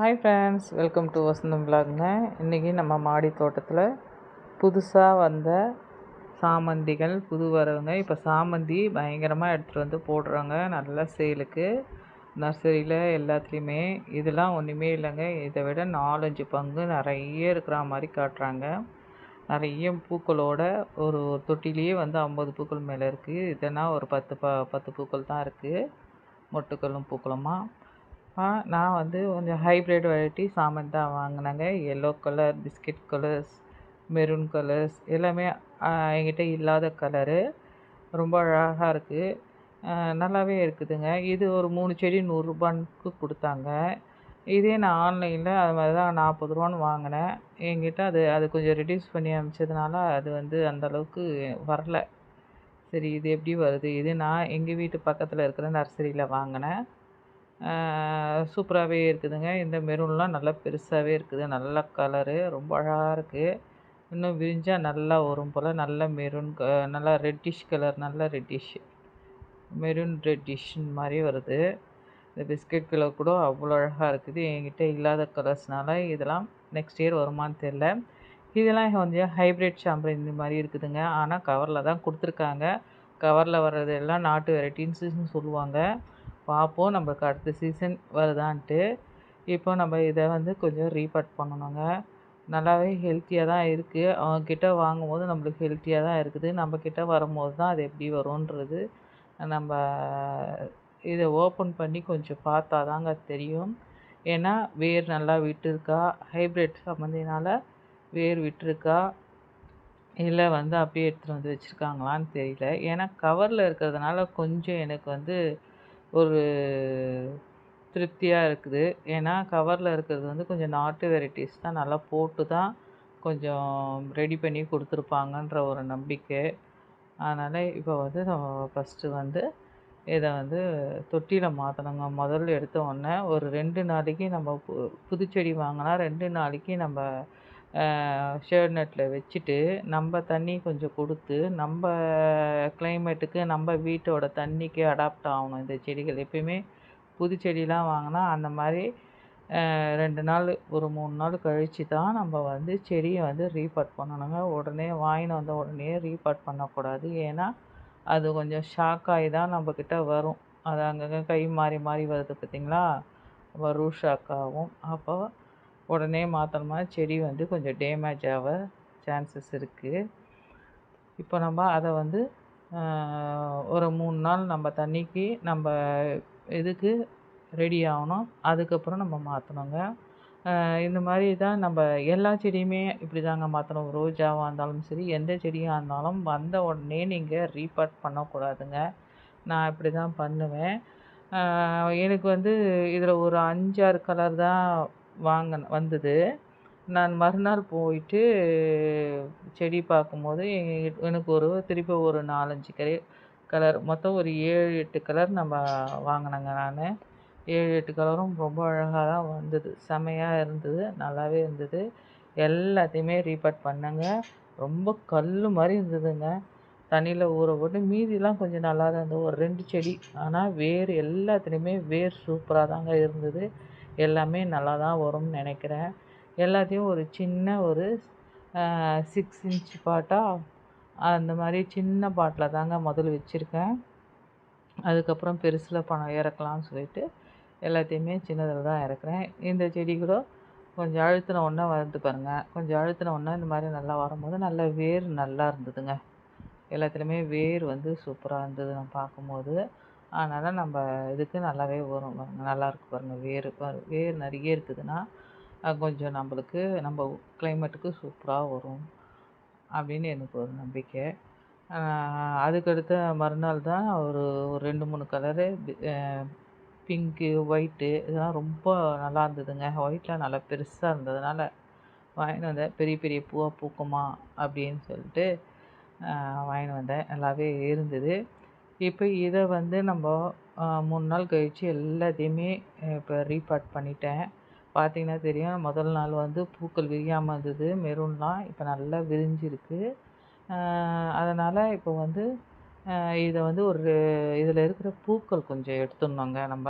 Hi friends welcome to Vasantham பிளாக்ங்க இன்றைக்கி நம்ம மாடி தோட்டத்தில் புதுசாக வந்த சாமந்திகள் புது வரவுங்க. இப்போ சாமந்தி பயங்கரமாக எடுத்துகிட்டு வந்து போடுறாங்க. நல்ல சேலுக்கு நர்சரியில் எல்லாத்துலேயுமே. இதெல்லாம் ஒன்றுமே இல்லைங்க. இதை விட நாலஞ்சு பங்கு நிறைய இருக்கிற மாதிரி காட்டுறாங்க. நிறைய பூக்களோட ஒரு தொட்டிலேயே வந்து ஐம்பது பூக்கள் மேலே இருக்குது இதனால் ஒரு பத்து ப பத்து பூக்கள் தான் இருக்குது மொட்டுக்களும் பூக்களுமாக நான் வந்து கொஞ்சம் ஹைப்ரிட் வெரைட்டி சாமந்தி தான் வாங்கினேங்க. Yellow colour biscuit colours maroon colours எல்லாமே என்கிட்ட இல்லாத கலரு ரொம்ப அழகாக இருக்குது நல்லாவே இருக்குதுங்க. இது ஒரு மூணு செடி நூறுரூபானுக்கு கொடுத்தாங்க. இதே நான் ஆன்லைனில் அது மாதிரி தான் நாற்பது ரூபான்னு வாங்கினேன். என்கிட்ட அது அது கொஞ்சம் ரெடியூஸ் பண்ணி அனுப்பிச்சதுனால அது வந்து அந்த அளவுக்கு வரல. சரி இது எப்படி வருது? இது நான் எங்கள் வீட்டு பக்கத்தில் இருக்கிற நர்சரியில் வாங்கினேன். சூப்பராகவே இருக்குதுங்க. இந்த மெரூன்லாம் நல்லா பெருசாகவே இருக்குது. நல்ல கலரு ரொம்ப அழகாக இருக்குது இன்னும் விரிஞ்சால் நல்லா வரும் போல். நல்ல மெரூன் க நல்லா ரெட்டிஷ் கலர் நல்ல ரெட்டிஷ் மெரூன் ரெட்டிஷ் மாதிரி வருது. இந்த பிஸ்கட் கலர் கூட அவ்வளோ அழகாக இருக்குது. என்கிட்ட இல்லாத கலர்ஸ்னால இதெல்லாம் நெக்ஸ்ட் இயர் வருமான்னு தெரில இதெல்லாம் கொஞ்சம் ஹைப்ரிட் சாம்பிள் இந்த மாதிரி இருக்குதுங்க. ஆனால் கவரில் தான் கொடுத்துருக்காங்க. கவரில் வர்றது எல்லாம் நாட்டு வெரைட்டின்னு சொல்லுவாங்க. பார்ப்போம். நம்மளுக்கு அடுத்த சீசன் வருதான்ட்டு. இப்போ நம்ம இதை வந்து கொஞ்சம் ரீபட் பண்ணணுங்க. நல்லாவே ஹெல்த்தியாக தான் இருக்குது அவங்கக்கிட்ட வாங்கும்போது நம்மளுக்கு ஹெல்த்தியாக தான் இருக்குது. நம்மக்கிட்ட வரும்போது தான் அது எப்படி வரும்ன்றது நம்ம இதை ஓப்பன் பண்ணி கொஞ்சம் பார்த்தா தாங்க தெரியும். ஏன்னா வேர் நல்லா விட்டுருக்கா? ஹைப்ரிட் சம்மந்தினால வேர் விட்டுருக்கா? இல்லை வந்து அப்படியே எடுத்துகிட்டு வந்து வச்சுருக்காங்களான்னு தெரியல. ஏன்னா கவரில் இருக்கிறதுனால கொஞ்சம் எனக்கு வந்து ஒரு திருப்தியாக இருக்குது. ஏன்னா கவரில் இருக்கிறது வந்து கொஞ்சம் நாட்டு வெரைட்டிஸ் தான். நல்லா போட்டு தான் கொஞ்சம் ரெடி பண்ணி கொடுத்துருப்பாங்கன்ற ஒரு நம்பிக்கை. அதனால் இப்போ வந்து நம்ம ஃபஸ்ட்டு வந்து இதை வந்து தொட்டியில் மாற்றணுங்க முதல்ல எடுத்த உடனே ஒரு ரெண்டு நாளைக்கு நம்ம பு புதுச்செடி வாங்கினா ரெண்டு நாளைக்கு நம்ம ஷேட் நெட்டில் வச்சுட்டு நம்ம தண்ணி கொஞ்சம் கொடுத்து நம்ம கிளைமேட்டுக்கு நம்ம வீட்டோட தண்ணிக்கு அடாப்ட் ஆகணும். இந்த செடிகள் எப்பயுமே புது செடிலாம் வாங்கினா அந்த மாதிரி ரெண்டு நாள் ஒரு மூணு நாள் கழித்து தான் நம்ம வந்து செடியை வந்து ரீபாட் பண்ணணுங்க. உடனே வாங்கின்னு வந்த உடனே ரீபாட் பண்ணக்கூடாது. ஏன்னா அது கொஞ்சம் ஷாக் ஆகி தான் நம்மக்கிட்ட வரும். அது அங்கங்கே கை மாறி மாறி வருது பார்த்திங்களா? வரும் ஷாக் ஆகும். அப்போ உடனே மாற்றணுமா செடி வந்து கொஞ்சம் டேமேஜ் ஆக சான்சஸ் இருக்குது இப்போ நம்ம அதை வந்து ஒரு மூணு நாள் நம்ம தண்ணிக்கு நம்ம இதுக்கு ரெடி ஆகணும். அதுக்கப்புறம் நம்ம மாற்றணுங்க இந்த மாதிரி தான் நம்ம எல்லா செடியுமே இப்படி தாங்க மாற்றணும் ரோஜாவாக இருந்தாலும் சரி எந்த செடியாக இருந்தாலும் வந்த உடனே நீங்கள் ரீபாட் பண்ணக்கூடாதுங்க. நான் இப்படி தான் பண்ணுவேன். எனக்கு வந்து இதில் ஒரு அஞ்சாறு கலர் தான் வாங்கின வந்தது. நான் மறுநாள் போயிட்டு செடி பார்க்கும்போது எனக்கு ஒரு திருப்பி ஒரு நாலஞ்சு கலர் கலர் மொத்தம் ஒரு ஏழு எட்டு கலர் நம்ம வாங்கினேங்க நான். ஏழு எட்டு கலரும் ரொம்ப அழகாக தான் வந்தது. செமையாக இருந்தது நல்லாவே இருந்தது. எல்லாத்தையுமே ரீபாட் பண்ணேங்க. ரொம்ப கல் மாதிரி இருந்ததுங்க. தண்ணியில் ஊற போட்டு மீதிலாம் கொஞ்சம் நல்லா தான் இருந்தது. ஒரு ரெண்டு செடி. ஆனால் வேர் எல்லாத்துலேயுமே வேர் சூப்பராக தாங்க இருந்தது. எல்லாமே நல்லா தான் வரும்னு நினைக்கிறேன். எல்லாத்தையும் ஒரு சின்ன ஒரு சிக்ஸ் இன்ச் பாட்டாக அந்த மாதிரி சின்ன பாட்டில் தாங்க முதல்ல வச்சுருக்கேன். அதுக்கப்புறம் பெருசில் பணம் இறக்கலாம்னு சொல்லிட்டு எல்லாத்தையுமே சின்னதில் தான் இறக்குறேன். இந்த செடி கூட கொஞ்சம் அழுத்தின ஒன்றா வளர்ந்து பாருங்கள் கொஞ்சம் அழுத்தின ஒன்றா இந்த மாதிரி நல்லா வரும்போது நல்ல வேர் நல்லா இருந்ததுங்க. எல்லாத்துலேயுமே வேர் வந்து சூப்பராக இருந்தது நான் பார்க்கும்போது. அதனால் நம்ம இதுக்கு நல்லாவே வரும் பாருங்கள் நல்லா இருக்கு பாருங்கள் வேர் வேர் நிறைய இருக்குதுன்னா கொஞ்சம் நம்மளுக்கு நம்ம கிளைமேட்டுக்கு சூப்பராக வரும் அப்படின்னு எனக்கு ஒரு நம்பிக்கை. அதுக்கடுத்த மறுநாள் தான் ஒரு ஒரு ரெண்டு மூணு கலரு பிங்க்கு ஒயிட்டு இதெல்லாம் ரொம்ப நல்லா இருந்ததுங்க. ஒயிட்லாம் நல்லா பெருசாக இருந்ததுனால வாங்கினு வந்தேன் பெரிய பெரிய பூவாக பூக்குமா அப்படின்னு சொல்லிட்டு வாங்கினு வந்தேன். நல்லாவே இருந்தது. இப்போ இதை வந்து நம்ம மூணு நாள் கழித்து எல்லாத்தையுமே இப்போ ரீபாட் பண்ணிட்டேன். பார்த்தீங்கன்னா தெரியும் முதல் நாள் வந்து பூக்கள் விரியாமல் இருந்தது. மெரூன்லாம் இப்போ நல்லா விரிஞ்சிருக்கு. அதனால் இப்போ வந்து இதை வந்து ஒரு இதில் இருக்கிற பூக்கள் கொஞ்சம் எடுத்துடணுங்க நம்ம.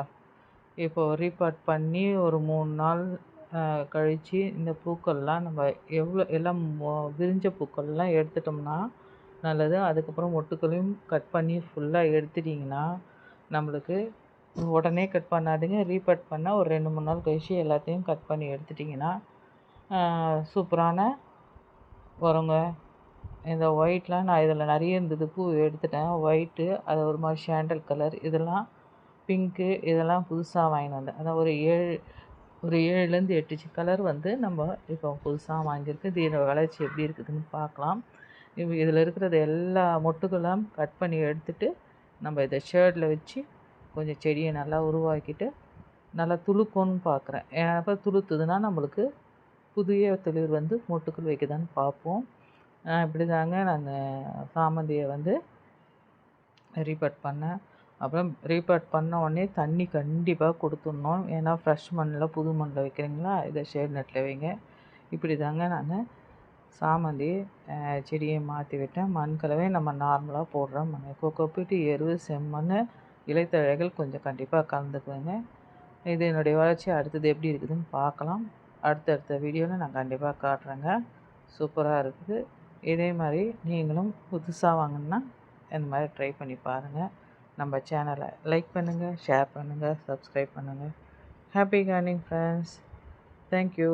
இப்போது ரீபாட் பண்ணி ஒரு மூணு நாள் கழித்து இந்த பூக்கள்லாம் நம்ம எவ்வளோ எல்லாம் விரிஞ்ச பூக்கள்லாம் எடுத்துட்டோம்னா நல்லது. அதுக்கப்புறம் ஒட்டுக்களையும் கட் பண்ணி ஃபுல்லாக எடுத்துட்டிங்கன்னா நம்மளுக்கு உடனே கட் பண்ணாதீங்க. ரீபட் பண்ணால் ஒரு ரெண்டு மூணு நாள் கழிச்சு எல்லாத்தையும் கட் பண்ணி எடுத்துட்டிங்கன்னா சூப்பரான வருங்க. இந்த ஒயிட்லாம் நான் இதில் நிறைய இருந்தது. பூ எடுத்துட்டேன். ஒயிட்டு அது ஒரு மாதிரி ஷேண்டல் கலர் இதெல்லாம் பிங்க்கு இதெல்லாம் புதுசாக வாங்கிட்டு வந்தேன். அதான் ஒரு ஏழு ஒரு ஏழுலேருந்து எட்டு கலர் வந்து நம்ம இப்போ புதுசாக வாங்கியிருக்கு. இதோட வளர்ச்சி எப்படி இருக்குதுன்னு பார்க்கலாம். இதில் இருக்கிறது எல்லா மொட்டுகளும் கட் பண்ணி எடுத்துட்டு நம்ம இதை ஷேடில் வச்சு கொஞ்சம் செடியை நல்லா உருவாக்கிட்டு நல்லா துளுக்கும்னு பார்க்குறேன் அப்போ துளுத்துதுன்னா நம்மளுக்கு புதிய துளிர் வந்து மொட்டுக்கள் வைக்குதான்னு பார்ப்போம் இப்படி தாங்க நான் சாமந்தியை வந்து ரீபட் பண்ணேன். அப்புறம் ரீபட் பண்ண உடனே தண்ணி கண்டிப்பாக கொடுத்துடணும். ஏன்னா ஃப்ரெஷ் மண்ணில் புது மண்ணில் வைக்கிறீங்களா? இதை ஷேட் நெட்டில் வைங்க. இப்படி தாங்க நான் சாமந்தி செடியை மாற்றி விட்டேன். மண் கலவை நம்ம நார்மலாக போடுற மண் கொக்கோப்பிட்டு எருவு செம்மண் இலைத்தழைகள் கொஞ்சம் கண்டிப்பாக கலந்துக்குவேங்க. இது என்னுடைய வளர்ச்சி. அடுத்தது எப்படி இருக்குதுன்னு பார்க்கலாம். அடுத்தடுத்த வீடியோவில் நான் கண்டிப்பாக காட்டுறேங்க. சூப்பராக இருக்குது. இதே மாதிரி நீங்களும் புதுசாக வாங்கினா இந்த மாதிரி ட்ரை பண்ணி பாருங்கள் நம்ம சேனலை லைக் பண்ணுங்கள் ஷேர் பண்ணுங்கள் சப்ஸ்கிரைப் பண்ணுங்கள் ஹாப்பி கார்னிங் ஃப்ரெண்ட்ஸ் தேங்க்யூ